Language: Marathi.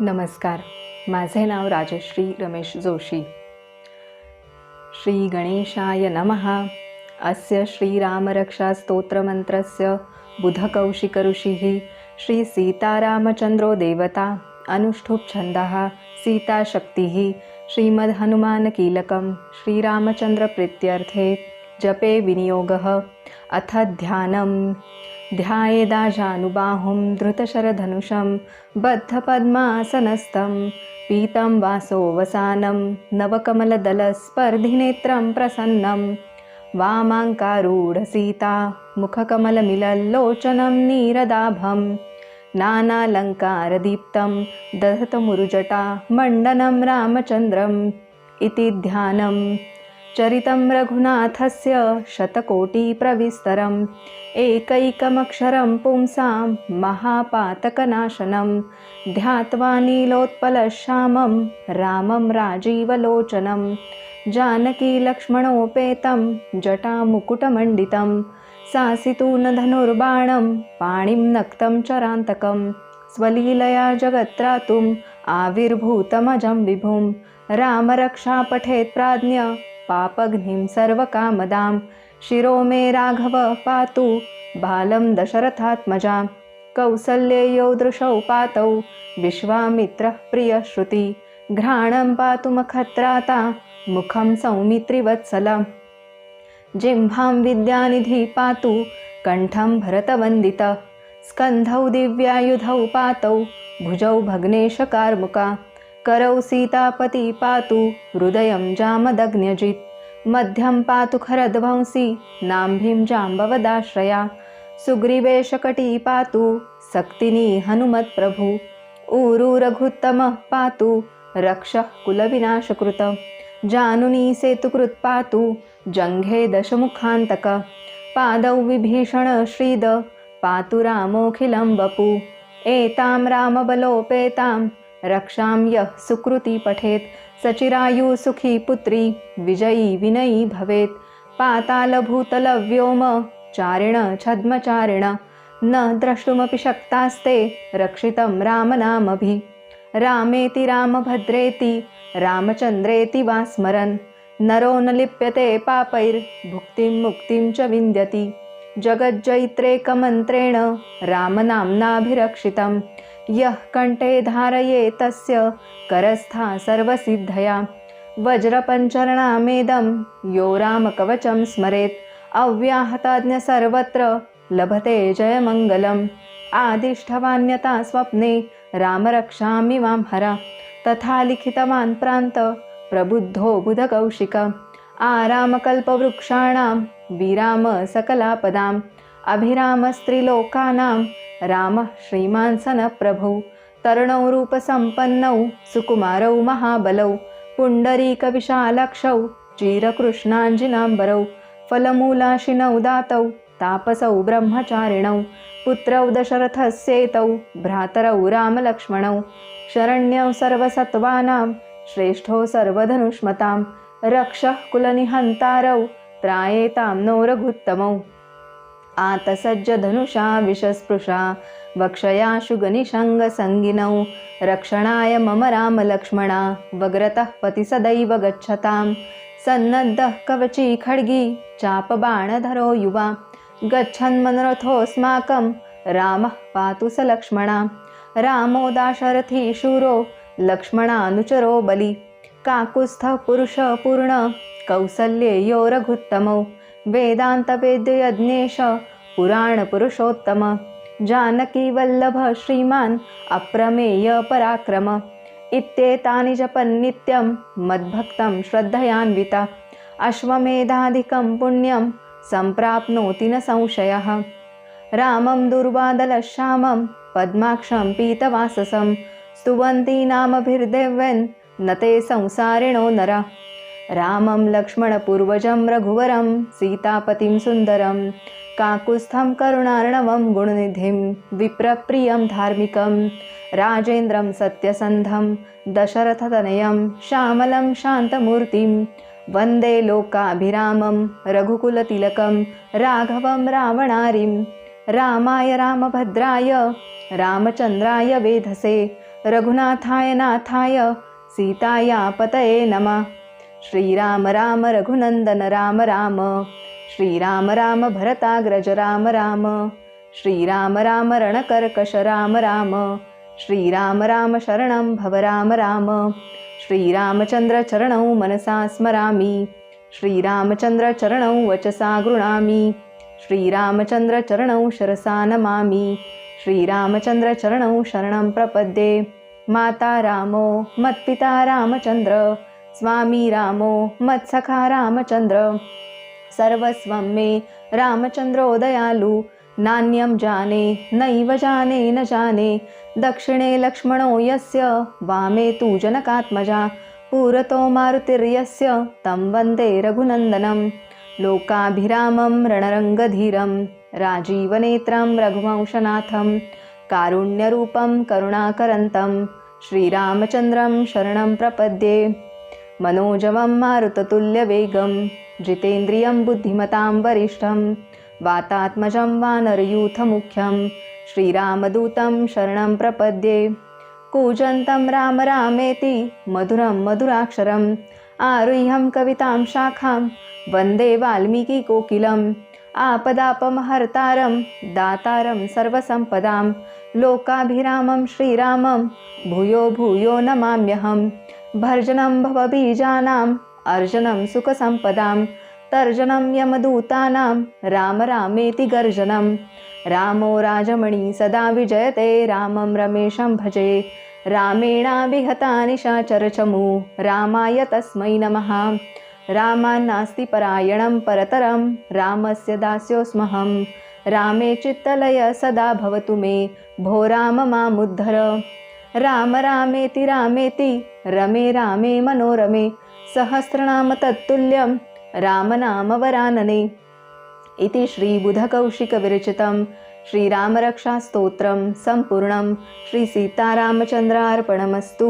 नमस्कार. माझे नाव राजश्री रमेश जोशी. श्री गणेशाय नमः. अस्य श्रीरामरक्षास्तोत्रमन्त्रस्य बुधकौशिकऋषिः श्रीसीतारामचन्द्रो देवता अनुष्ठुप् छन्दः सीताशक्तिः श्रीमद्हनुमानकीलकं श्रीरामचन्द्रप्रीत्यर्थे जपे विनियोगः अथ ध्यानम्। ध्यायेदाजानुबाहुं धृतशरधनुषं बद्धपद्मासनस्थं पीतं वासोवसानं नवकमलदलस्पर्धिनेत्रं प्रसन्नं वामाङ्कारूढसीता मुखकमलमिलल्लोचनं नीरदाभं नानालङ्कारदीप्तं दधतमुरुजटा मण्डनं रामचन्द्रम् इति ध्यानं चरितं रघुनाथस्य शतकोटिप्रविस्तरम् एकैकमक्षरं पुंसां महापातकनाशनं ध्यात्वा नीलोत्पलश्यामं रामं राजीवलोचनं जानकीलक्ष्मणोपेतं जटामुकुटमण्डितं सासितूनधनुर्बाणं पाणिं नक्तं चरान्तकं स्वलीलया जगत्त्रातुम् आविर्भूतमजं विभुं रामरक्षा पठेत् प्राज्ञ पापघ्नीं सर्वकामदां। शिरो मे राघव पातु बालं दशरथात्मजां। कौसल्ययो दृशौ पातौ विश्वामित्रः प्रियश्रुति घ्राणं पातु मखत्राता मुखं सौमित्रिवत्सलम्। जिह्वां विद्यानिधि पातु कण्ठं भरतवन्दित। स्कन्धौ दिव्यायुधौ पातौ भुजौ भग्नेशकार्मुका। करौ सीतापति पातु हृदयं जामदग्न्यजित्। मध्यं पातु खरध्वंसि नाम्भिं जाम्बवदाश्रया। सुग्रीवेशकटी पातु सक्तिनी हनुमत्प्रभु। ऊरुरघुत्तमः पातु रक्षः कुलविनाशकृत। जानुनी सेतुकृत् पातु जङ्घे दशमुखान्तक। पादौ विभीषण श्रीद पातु रामोऽखिलं वपु। एतां रामबलोपेतां रक्षां यः सुकृती पठेत्। सचिरायुसुखी पुत्री विजयी विनयी भवेत्। पातालभूतलव्योम चारिण छद्मचारिण न द्रष्टुमपि शक्तास्ते रक्षितं रामनामभि। रामेति रामभद्रेति रामचन्द्रेति वा स्मरन् नरो न लिप्यते पापैर्भुक्तिं मुक्तिं च विन्द्यति। जगज्जैत्रेकमन्त्रेण रामनाम्नाभिरक्षितम्। यः कण्ठे धारये तस्य करस्था सर्वसिद्धया। वज्रपञ्चरणामेदं यो रामकवचं स्मरेत्। अव्याहताज्ञ सर्वत्र लभते जयमङ्गलम्। आदिष्ठवान्यता स्वप्ने रामरक्षामि वां हर। तथा लिखितवान् प्रान्त प्रबुद्धो बुधकौशिक। आरामकल्पवृक्षाणां विराम सकलापदाम्। अभिरामस्त्रिलोकानां रामः श्रीमान् सनप्रभौ तरुणौ रूपसम्पन्नौ सुकुमारौ महाबलौ पुण्डरीकविशालक्षौ चिरकृष्णाञ्जिनाम्बरौ फलमूलाशिनौ दातौ तापसौ ब्रह्मचारिणौ पुत्रौ दशरथस्येतौ भ्रातरौ रामलक्ष्मणौ शरण्यौ सर्वसत्त्वानां श्रेष्ठौ सर्वधनुष्मतां रक्षः कुलनिहन्तारौ त्रायेतां नो रघुत्तमौ आतसज्जधनुषा विषस्पृशा वक्षयाशु गनिशङ्गसङ्गिनौ रक्षणाय मम रामलक्ष्मणा वग्रतः पति सदैव गच्छतां सन्नद्धः कवची खड्गी चापबाणधरो युवा गच्छन्मनरथोऽस्माकं रामः पातु स लक्ष्मणा। रामो दाशरथी शूरो लक्ष्मणानुचरो बलि। काकुत्स्थः पुरुषपूर्ण कौसल्येयो रघुत्तमौ। वेदान्तवेद्ययज्ञेश पुराणपुरुषोत्तम जानकीवल्लभ श्रीमान् अप्रमेय पराक्रम इत्येतानि जपन्नित्यं मद्भक्तं श्रद्धयान्विता अश्वमेधाधिकं पुण्यं सम्प्राप्नोति न संशयः रामं दुर्वादलश्यामं पद्माक्षं पीतवाससं स्तुवन्ती नामभिर्देव्यन् न ते संसारिणो नर। रामं लक्ष्मणपूर्वजं रघुवरं सीतापतिं सुन्दरं काकुत्स्थं करुणार्णवं गुणनिधिं विप्रप्रियं धार्मिकं राजेन्द्रं सत्यसन्धं दशरथतनयं श्यामलं शान्तमूर्तिं वन्दे लोकाभिरामं रघुकुलतिलकं राघवं रावणारिं रामाय रामभद्राय रामचन्द्राय वेधसे रघुनाथाय नाथाय सीताया पतये नमः श्रीराम राम रघुनन्दन राम राम। श्रीराम राम भरताग्रज राम राम। श्रीराम राम रणकर्कश राम राम। श्रीराम राम शरणं भव राम राम। श्रीरामचन्द्रचरणौ मनसा स्मरामि। श्रीरामचन्द्रचरणौ वचसा गृणामि। श्रीरामचन्द्रचरणौ शरसा नमामि। श्रीरामचन्द्रचरणौ शरणं प्रपद्ये। माता रामो मत्पिता रामचन्द्र स्वामी रामो मत्सखा रामचन्द्र सर्वस्वं मे रामचन्द्रो दयालु नान्यं जाने नैव जाने न जाने। दक्षिणे लक्ष्मणो यस्य वामे तु जनकात्मजा। पुरतो मारुतिर्यस्य तं वन्दे रघुनन्दनं। लोकाभिरामं रणरङ्गधीरं राजीवनेत्रं रघुवंशनाथं। कारुण्यरूपं करुणाकरन्तं श्रीरामचन्द्रं शरणं प्रपद्ये। मनोजवं मारुततुल्यवेगं जितेन्द्रियं बुद्धिमतां वरिष्ठं वातात्मजं वानरयूथमुख्यं श्रीरामदूतं शरणं प्रपद्ये कूजन्तं राम रामेति मधुरं मधुराक्षरम् आरुह्यं कवितां शाखां वन्दे वाल्मीकिकोकिलम् आपदापमहर्तारं दातारं सर्वसम्पदां लोकाभिरामं श्रीरामं भूयो भूयो नमाम्यहम् भर्जनं भवबीजानाम् अर्जनं सुखसम्पदां तर्जनं यमदूतानां राम रामेति गर्जनं रामो राजमणि सदा विजयते रामं रमेशं भजे। रामेणाभिहता निशाचरचमु रामाय तस्मै नमः। रामान्नास्ति परायणं परतरं रामस्य दास्योऽस्महं। रामे चित्तलय सदा भवतु मे भो राम मामुद्धर राम रामेति रामेति रमे रामे मनोरमे सहस्रनाम तत्तुल्यं रामनामवरानने इति श्रीबुधकौशिकविरचितं श्रीरामरक्षास्तोत्रं सम्पूर्णं श्रीसीतारामचन्द्रार्पणमस्तु।